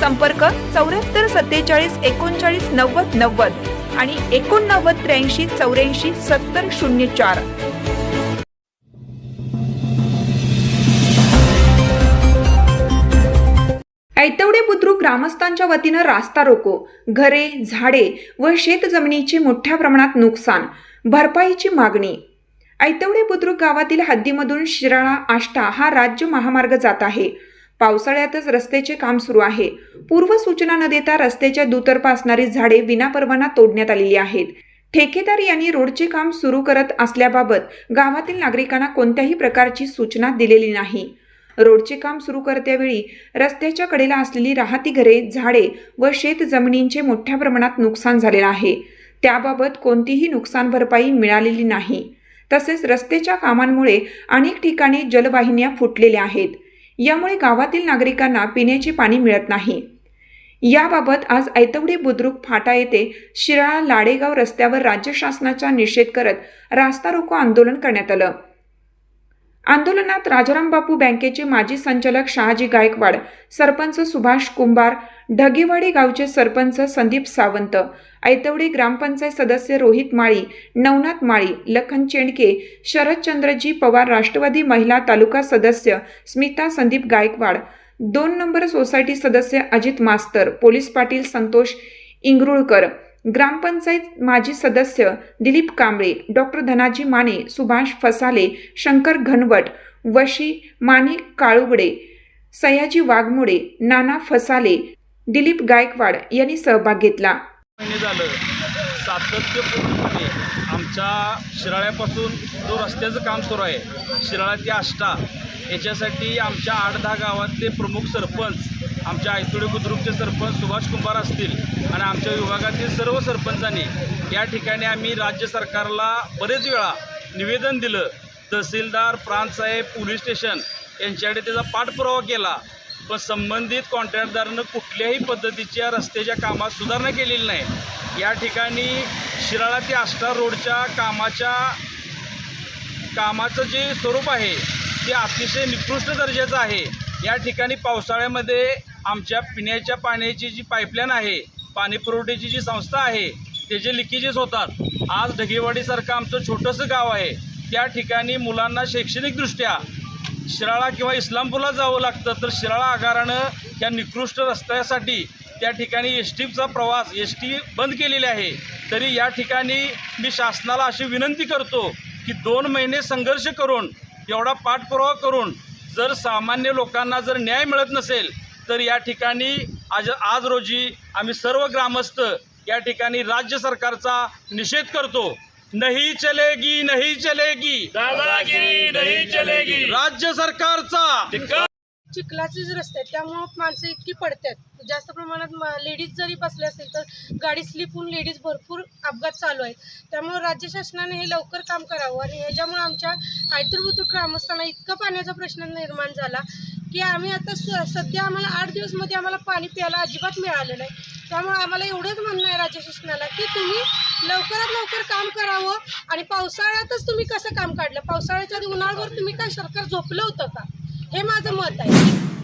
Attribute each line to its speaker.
Speaker 1: संपर्क चौऱ्याहत्तर सत्तेचाळीस एकोणचाळीस नव्वद नव्वद आणि एकोणनव्वद त्र्याऐंशी चौऱ्याऐंशी सत्तर शून्य चार. ऐतवडे बुद्रुक ग्रामस्थांच्या वतीनं रास्ता रोको घरे झाडे व शेतजमिनीचे मोठ्या प्रमाणात नुकसान भरपाईची मागणी. ऐतवडे बुद्रुक गावातील हद्दीमधून शिराळा आष्टा हा राज्य महामार्ग जात आहे. पावसाळ्यातच रस्त्याचे काम सुरू आहे. पूर्व सूचना न देता रस्त्याच्या दुतर्फा असणारी झाडे विनापरवाना तोडण्यात आलेली आहेत. ठेकेदार यांनी रोडचे काम सुरू करत असल्याबाबत गावातील नागरिकांना कोणत्याही प्रकारची सूचना दिलेली नाही. रोडचे काम सुरू करत्यावेळी रस्त्याच्या कडेला असलेली राहती घरे झाडे व शेत जमिनींचे मोठ्या प्रमाणात नुकसान झालेलं आहे. त्याबाबत कोणतीही नुकसान भरपाई मिळालेली नाही. तसेच रस्त्याच्या कामांमुळे अनेक ठिकाणी जलवाहिन्या फुटलेल्या आहेत. यामुळे गावातील नागरिकांना पिण्याचे पाणी मिळत नाही. याबाबत आज ऐतवडी बुद्रुक फाटा येथे शिराळा लाडेगाव रस्त्यावर राज्य शासनाचा निषेध करत रास्ता रोको आंदोलन करण्यात आलं. आंदोलनात राजाराम बापू बँकेचे माजी संचालक शहाजी गायकवाड सरपंच सुभाष कुंभार ढगीवाडी गावचे सरपंच संदीप सावंत ऐतवडी ग्रामपंचायत सदस्य रोहित माळी नवनाथ माळी लखन चेंडके शरदचंद्रजी पवार राष्ट्रवादी महिला तालुका सदस्य स्मिता संदीप गायकवाड दोन नंबर सोसायटी सदस्य अजित मास्तर पोलीस पाटील संतोष इंगरुळकर ग्रामपंचायत माजी सदस्य दिलीप कांबळे डॉक्टर धनाजी माने सुभाष फसाले शंकर घनवट वशी माने काळुगडे सयाजी वाघमोडे नाना फसाले दिलीप गायकवाड यांनी सहभाग घेतला.
Speaker 2: झालं. सातत्यपूर्णपणे आमच्या शिराळ्यापासून जो रस्त्याचं काम सुरू आहे शिराळा ते आष्टा याच्यासाठी आमच्या आठ दहा गावातले प्रमुख सरपंच आमच्या आयतोडे बुद्रुकचे सरपंच सुभाष कुंभार असतील आणि आमच्या विभागातील सर्व सरपंचांनी या ठिकाणी आम्ही राज्य सरकारला बरेच वेळा निवेदन दिलं. तहसीलदार प्रांतसाहेब पोलीस स्टेशन यांच्याकडे त्याचा पाठपुरावा केला. पण संबंधित कॉन्ट्रॅक्टदारानं कुठल्याही पद्धतीच्या रस्त्याच्या कामात सुधारणा केलेली नाही. या ठिकाणी शिराळा ते आष्टा रोडच्या कामाच्या कामाचं जे स्वरूप आहे ते अतिशय निकृष्ट दर्जाचं आहे. या ठिकाणी पावसाळ्यामध्ये आमच्या पिण्याच्या पाण्याची जी पाईपलाईन आहे पाणीपुरवठ्याची जी संस्था आहे त्याचे लिकेजेस होतात आज ढगेवाडीसारखं आमचं छोटंसं गाव आहे. त्या ठिकाणी मुलांना शैक्षणिकदृष्ट्या शिराळा किंवा इस्लामपूरला जावं लागतं तर शिराळा आगारानं या निकृष्ट रस्त्यासाठी त्या ठिकाणी एस टीचा प्रवास एस टी बंद केलेली आहे. तरी या ठिकाणी मी शासनाला अशी विनंती करतो की दोन महिने संघर्ष करून एवढा पाठपुरावा करून जर सामान्य लोकांना जर न्याय मिळत नसेल तर या ठिकाणी आज आज रोजी आम्ही सर्व ग्रामस्थ या ठिकाणी राज्य सरकारचा निषेध करतो. नाही चलेगी नाही चलेगी.
Speaker 3: दादागिरी नाही चलेगी.
Speaker 2: राज्य सरकारचा.
Speaker 4: चिखलाचेच रस्ते आहेत त्यामुळं माणसं इतकी पडतात. जास्त प्रमाणात लेडीज जरी बसले असेल तर गाडी स्लिप होऊन लेडीज भरपूर अपघात चालू आहेत. त्यामुळे राज्य शासनाने हे लवकर काम करावं आणि ह्याच्यामुळे आमच्या आयतुरबुतूर ग्रामस्थांना इतका पाण्याचा प्रश्न निर्माण झाला की आम्ही आता स सध्या आम्हाला आठ दिवसमध्ये आम्हाला पाणी प्यायला अजिबात मिळालं नाही. त्यामुळे आम्हाला एवढंच म्हणणं आहे राज्य शासनाला की तुम्ही लवकरात लवकर काम करावं आणि पावसाळ्यातच तुम्ही कसं काम काढलं? पावसाळ्याच्या उन्हाळ्यावर तुम्ही काय सरकार झोपलं होतं का? हे माझं मत आहे.